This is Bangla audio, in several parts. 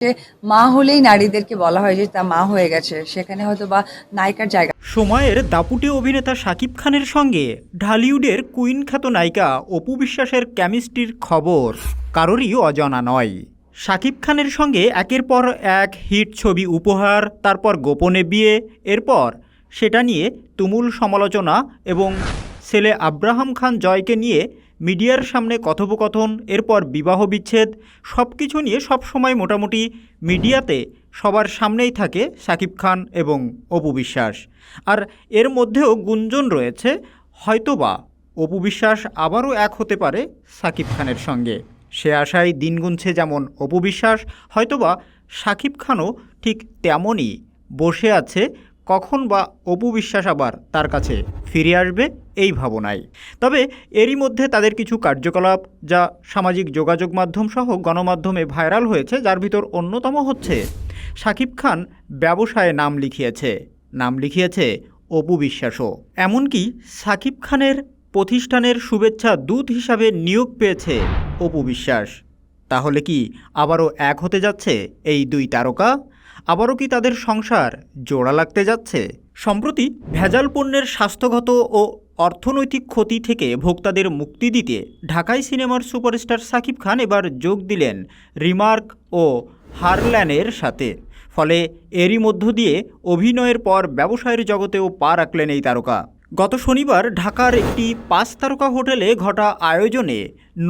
যে মা হলেই নারীদেরকে বলা হয় যে তা মা হয়ে গেছে। সেখানে হয়তো বা নায়িকার জায়গা সময়ের দাপুটে অভিনেতা শাকিব খানের সঙ্গে ঢালিউডের কুইন খ্যাত নায়িকা অপু বিশ্বাসের কেমিস্ট্রির খবর। কারোরই অজানা নয়। শাকিব খানের সঙ্গে একের পর এক হিট ছবি উপহার, তারপর গোপনে বিয়ে, এরপর সেটা নিয়ে তুমুল সমালোচনা এবং ছেলে আব্রাহাম খান জয়কে নিয়ে মিডিয়ার সামনে কথোপকথন, এরপর বিবাহ বিচ্ছেদ সব কিছু নিয়ে সবসময় মোটামুটি মিডিয়াতে সবার সামনেই থাকে শাকিব খান এবং অপু বিশ্বাস। আর এর মধ্যেও গুঞ্জন রয়েছে, হয়তোবা অপু বিশ্বাস আবারও এক হতে পারে শাকিব খানের সঙ্গে। সে আশায় দিন গুনছে যেমন অপু বিশ্বাস, হয়তোবা শাকিব খানও ঠিক তেমনই বসে আছে কখন বা অপু বিশ্বাস আবার তার কাছে ফিরে আসবে এই ভাবনায়। তবে এরই মধ্যে তাদের কিছু কার্যকলাপ যা সামাজিক যোগাযোগ মাধ্যম সহ গণমাধ্যমে ভাইরাল হয়েছে, যার ভিতর অন্যতম হচ্ছে শাকিব খান ব্যবসায় নাম লিখিয়েছে। নাম লিখিয়েছে অপু বিশ্বাসও এমনকি শাকিব খানের প্রতিষ্ঠানের শুভেচ্ছা দূত হিসাবে নিয়োগ পেয়েছে অপু বিশ্বাস তাহলে কি আবারও এক হতে যাচ্ছে এই দুই তারকা? আবারও কি তাদের সংসার জোড়া লাগতে যাচ্ছে? সম্প্রতি ভেজাল পণ্যের স্বাস্থ্যগত ও অর্থনৈতিক ক্ষতি থেকে ভোক্তাদের মুক্তি দিতে ঢাকাই সিনেমার সুপারস্টার সাকিব খান এবার যোগ দিলেন রিমার্ক ও হারল্যানের সাথে। ফলে এরই মধ্য দিয়ে অভিনয়ের পর ব্যবসায়ের জগতেও পা রাখলেন এই তারকা। গত শনিবার ঢাকার একটি পাঁচ তারকা হোটেলে ঘটা আয়োজনে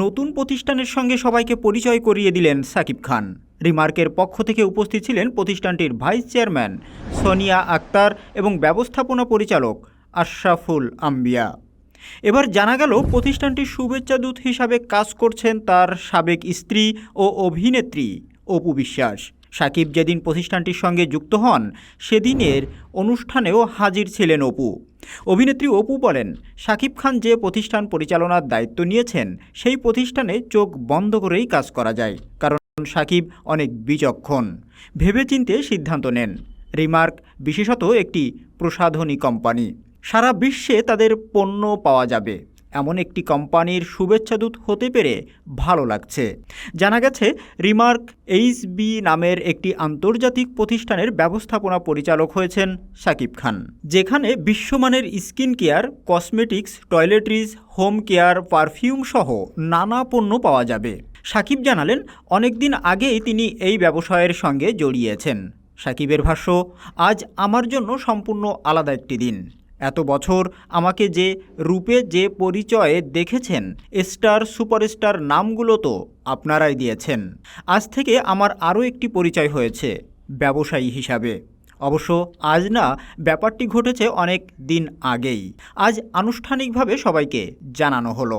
নতুন প্রতিষ্ঠানের সঙ্গে সবাইকে পরিচয় করিয়ে দিলেন সাকিব খান। রিমার্কের পক্ষ থেকে উপস্থিত ছিলেন প্রতিষ্ঠানটির ভাইস চেয়ারম্যান সোনিয়া আক্তার এবং ব্যবস্থাপনা পরিচালক আশরাফুল আম্বিয়া। এবার জানা গেল প্রতিষ্ঠানটির শুভেচ্ছা দূত হিসাবে কাজ করছেন তার সাবেক স্ত্রী ও অভিনেত্রী অপু বিশ্বাস। সাকিব যেদিন প্রতিষ্ঠানটির সঙ্গে যুক্ত হন, সেদিনের অনুষ্ঠানেও হাজির ছিলেন অপু। অভিনেত্রী অপু বলেন, সাকিব খান যে প্রতিষ্ঠান পরিচালনার দায়িত্ব নিয়েছেন, সেই প্রতিষ্ঠানে চোখ বন্ধ করেই কাজ করা যায়। কারণ সাকিব অনেক বিচক্ষণ। ভেবেচিন্তে সিদ্ধান্ত নেন। রিমার্ক বিশেষত একটি প্রসাধনী কোম্পানি। সারা বিশ্বে তাদের পণ্য পাওয়া যাবে। এমন একটি কোম্পানির শুভেচ্ছাদূত হতে পেরে ভালো লাগছে। জানা গেছে, রিমার্ক এইচবি নামের একটি আন্তর্জাতিক প্রতিষ্ঠানের ব্যবস্থাপনা পরিচালক হয়েছেন সাকিব খান, যেখানে বিশ্বমানের skin care, cosmetics, toiletries, home care, perfume সহ নানা পণ্য পাওয়া যাবে। সাকিব জানালেন, অনেকদিন আগেই তিনি এই ব্যবসায়ের সঙ্গে জড়িয়েছেন। সাকিবের ভাষ্য, আজ আমার জন্য সম্পূর্ণ আলাদা একটি দিন। এত বছর আমাকে যে রূপে যে পরিচয়ে দেখেছেন, স্টার, সুপারস্টার নামগুলো তো আপনারাই দিয়েছেন। আজ থেকে আমার আরও একটি পরিচয় হয়েছে, ব্যবসায়ী হিসাবে। অবশ্য আজ না, ব্যাপারটি ঘটেছে অনেক দিন আগেই। আজ আনুষ্ঠানিকভাবে সবাইকে জানানো হলো।